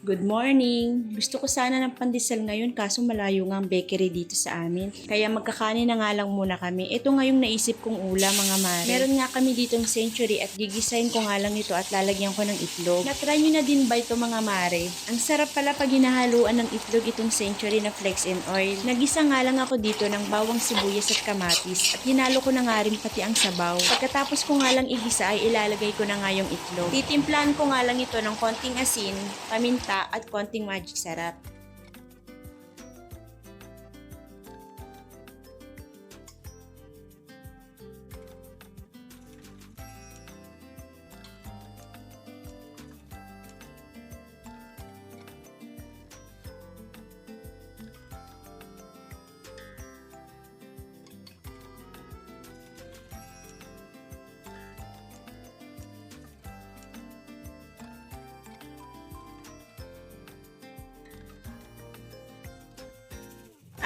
Good morning! Gusto ko sana ng pandesal ngayon kaso malayo nga ang bakery dito sa amin. Kaya magkakanin na nga lang muna kami. Ito nga yung naisip kong ulam mga mare. Meron nga kami ditong century at gigisahin ko nga lang ito at lalagyan ko ng itlog. Natry nyo na din ba ito mga mare? Ang sarap pala pag hinahaluan ng itlog itong century na flex and oil. Nagisa nga lang ako dito ng bawang sibuyas at kamatis at hinalo ko na nga rin pati ang sabaw. Pagkatapos ko nga lang igisa ay ilalagay ko na nga yung itlog. Titimplahan ko nga lang ito ng konting asin, paminta at konting magic sarap.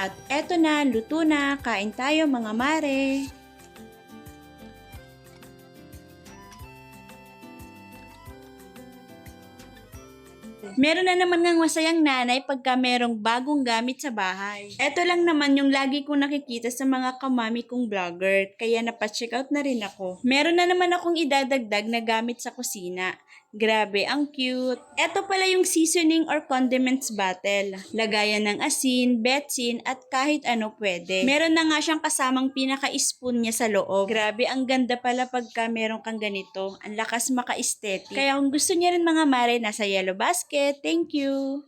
At eto na, luto na. Kain tayo mga mare. Meron na naman ng masayang nanay pagka merong bagong gamit sa bahay. Eto lang naman yung lagi kong nakikita sa mga kamami kong vlogger, kaya napacheck out na rin ako. Meron na naman akong idadagdag na gamit sa kusina. Grabe, ang cute. Eto pala yung seasoning or condiments bottle. Lagayan ng asin, betsin, at kahit ano pwede. Meron na nga siyang kasamang pinaka-spoon niya sa loob. Grabe, ang ganda pala pagka meron kang ganito. Ang lakas maka-aesthetic. Kaya kung gusto niya rin mga mare, nasa yellow basket. Thank you!